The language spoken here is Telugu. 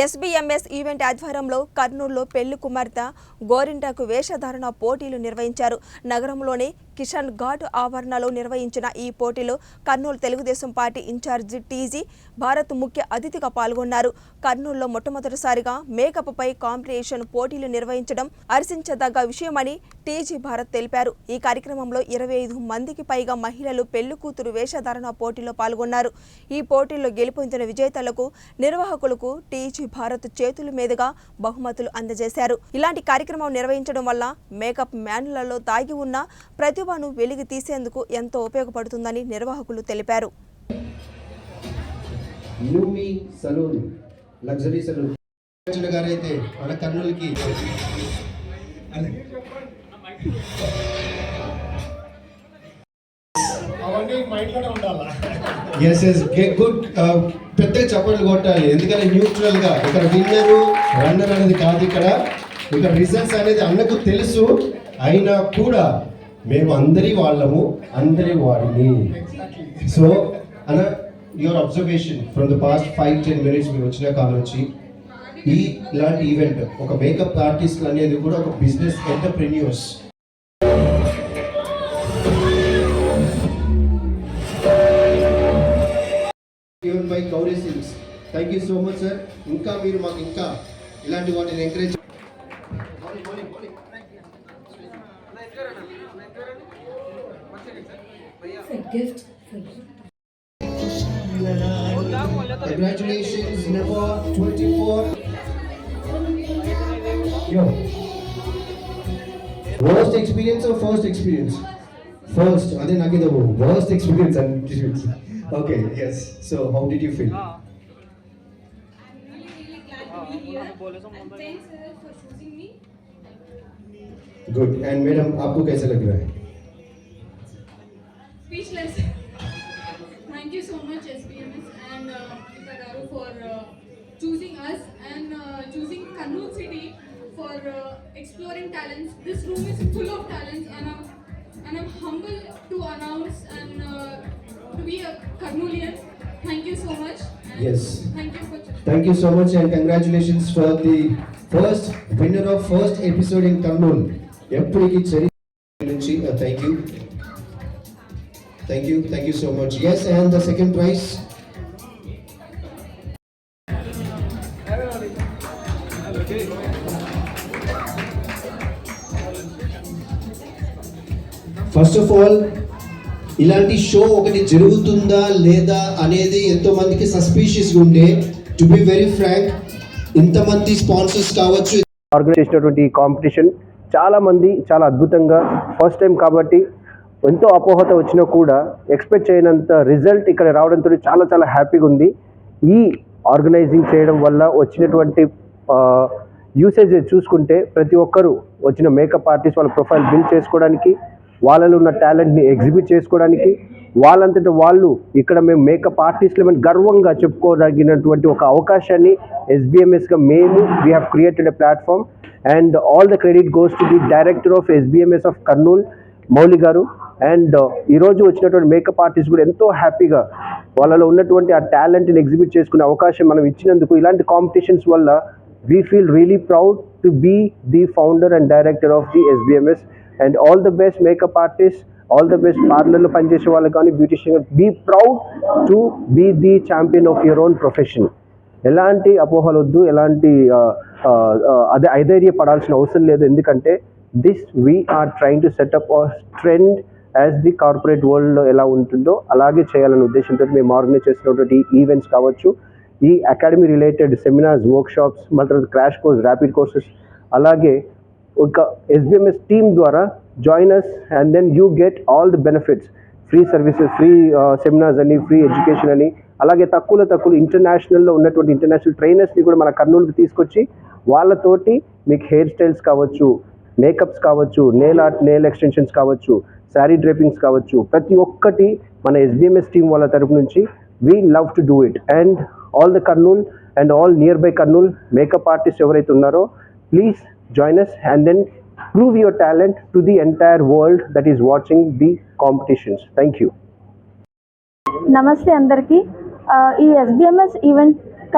ఎస్బీఎంఎస్ ఈవెంట్ ఆధ్వర్యంలో కర్నూలులో పెళ్ళి కుమార్తె గోరింటాకు వేషధారణ పోటీలు నిర్వహించారు. నగరంలోని కిషన్ ఘాట్ ఆవరణలో నిర్వహించిన ఈ పోటీలో Kurnool Telugu Desam party in-charge TG Bharat ముఖ్య అతిథిగా పాల్గొన్నారు. కర్నూలులో మొట్టమొదటిసారిగా మేకప్పై కాంపిటీషన్ పోటీలు నిర్వహించడం హర్షించదగ్గ విషయమని టీజీ భారత్ తెలిపారు. ఈ కార్యక్రమంలో ఇరవై ఐదు మందికి పైగా మహిళలు పెళ్ళి కూతురు వేషధారణ పోటీలో పాల్గొన్నారు. ఈ పోటీల్లో గెలుపొందిన విజేతలకు నిర్వాహకులకు టీజీ భారత్ చేతుల మీదుగా బహుమతులు అందజేశారు. ఇలాంటి కార్యక్రమం నిర్వహించడం వల్ల మేకప్ మ్యాన్లలో దాగి ఉన్న ప్రతి ప్రతిభను వెలికి తీసేందుకు ఎంతో ఉపయోగపడుతుందని నిర్వాహకులు తెలిపారు. Lumi salon luxury salon. గారైతే మన కర్నూలుకి అవన్నీ మైండ్లోనే ఉండాలా? ఎస్ ఎస్ గుడ్ పెద్ద చప్పట్లు కొట్టాలి. ఎందుకంటే న్యూట్రల్గా ఇక్కడ విన్నరు రన్నర్ అనేది కాదు ఇక్కడ. ఇక్కడ రిజల్ట్స్ అనేది అన్నకు తెలుసు. అయినా కూడా మేము అందరి వాళ్ళము అందరి వాడిని సో అన్న your observation from the past five ten minutes మీరు వచ్చిన కాలం నుంచి ఈ ఇలాంటి ఈవెంట్ ఒక మేకప్ ఆర్టిస్ట్ అనేది కూడా ఒక business entrepreneurs given by Kauri silks thank you so much sir ఇంకా మీరు మాకు ఇంకా ఇలాంటి వాటిని encourage it's a gift. Congratulations, Nepal 24. Yo. Worst experience or first experience? First, I think the worst experience and. Okay, yes. So, how did you feel? Ah. Ah, I'm really, really glad to be here. And thanks, for choosing me. Good and madam आपको कैसा लग रहा है Speechless. Thank you so much SPMS and uh, Mr. Garu for uh, choosing us and uh, choosing Kannur city for uh, exploring talents. This room is full of talents and I'm, and I'm humble to announce and uh, to be a Karnulian. Thank you so much. And Yes. Thank you for thank you so much and congratulations for the first winner of first episode in Kurnool ఎప్పటికీ చరిత్ర నుంచి thank you thank you thank you so much yes and the second prize first of all ఇలాంటి షో ఒకటి జరుగుతుందా లేదా అనేది ఎంతో మందికి సస్పీషియస్గా ఉండే టు బి వెరీ ఫ్రాంక్ ఇంతమంది స్పాన్సర్స్ కావచ్చు. ఆర్గనైజ్ చేసినటువంటి కాంపిటీషన్ చాలా మంది చాలా అద్భుతంగా ఫస్ట్ టైం కాబట్టి ఎంతో అపోహత వచ్చినా కూడా ఎక్స్పెక్ట్ చేయనంత రిజల్ట్ ఇక్కడ రావడంతో చాలా చాలా హ్యాపీగా ఉంది. ఈ ఆర్గనైజింగ్ చేయడం వల్ల వచ్చినటువంటి యూసేజ్ చూసుకుంటే ప్రతి ఒక్కరూ వచ్చిన మేకప్ ఆర్టిస్ట్ వాళ్ళ ప్రొఫైల్ బిల్డ్ చేసుకోవడానికి వాళ్ళలో ఉన్న టాలెంట్ని ఎగ్జిబిట్ చేసుకోవడానికి వాళ్ళంతట వాళ్ళు ఇక్కడ మేము మేకప్ ఆర్టిస్టులు గర్వంగా చెప్పుకోదగినటువంటి ఒక అవకాశాన్ని ఎస్బీఎంఎస్గా మేము we have created a platform and all the credit goes to the director of SBMS of Kurnool Mouli garu. And uh, ఈరోజు వచ్చినటువంటి మేకప్ ఆర్టిస్ట్ కూడా ఎంతో హ్యాపీగా వాళ్ళలో ఉన్నటువంటి ఆ టాలెంట్ని ఎగ్జిబిట్ చేసుకునే అవకాశం మనం ఇచ్చినందుకు ఇలాంటి కాంపిటీషన్స్ వల్ల we feel really proud to be the founder and director of the SBMS and all the best makeup artist all the best పార్లర్లో పనిచేసే వాళ్ళకి కానీ beautician be proud to be the champion of your own profession ఎలాంటి అపోహలు వద్దు ఎలాంటి అదే ఐధైర్య పడాల్సిన అవసరం లేదు. ఎందుకంటే this we're trying to set up trend as the corporate వరల్డ్లో ఎలా ఉంటుందో అలాగే చేయాలనే ఉద్దేశంతో మేము ఆర్గనైజ్ చేసినటువంటి ఈవెంట్స్ కావచ్చు ఈ అకాడమీ రిలేటెడ్ సెమినార్స్ వర్క్షాప్స్ మన తర్వాత క్రాష్ కోర్స్ ర్యాపిడ్ కోర్సెస్ అలాగే ఒక ఎస్బిఎంఎస్ టీమ్ ద్వారా join us and then you get all the benefits free services free seminars అని ఫ్రీ ఎడ్యుకేషన్ అని అలాగే తక్కువలో తక్కువ ఇంటర్నేషనల్లో ఉన్నటువంటి ఇంటర్నేషనల్ ట్రైనర్స్ని కూడా మన కర్నూలుకి తీసుకొచ్చి వాళ్ళతోటి మీకు హెయిర్ స్టైల్స్ కావచ్చు మేకప్స్ కావచ్చు నేల్ ఆర్ట్ నేల్ ఎక్స్టెన్షన్స్ కావచ్చు శారీ డ్రేపింగ్స్ కావచ్చు ప్రతి ఒక్కటి మన ఎస్బిఎంఎస్ టీం వాళ్ళ తరపు నుంచి we love to do it and all the Kurnool and all nearby Kurnool makeup artist ఎవరైతే ఉన్నారో please join us and then prove your talent to the entire world that is watching the competitions thank you నమస్తే అందరికీ ఆ, ఈ ఎస్బిఎంఎస్ ఈవెంట్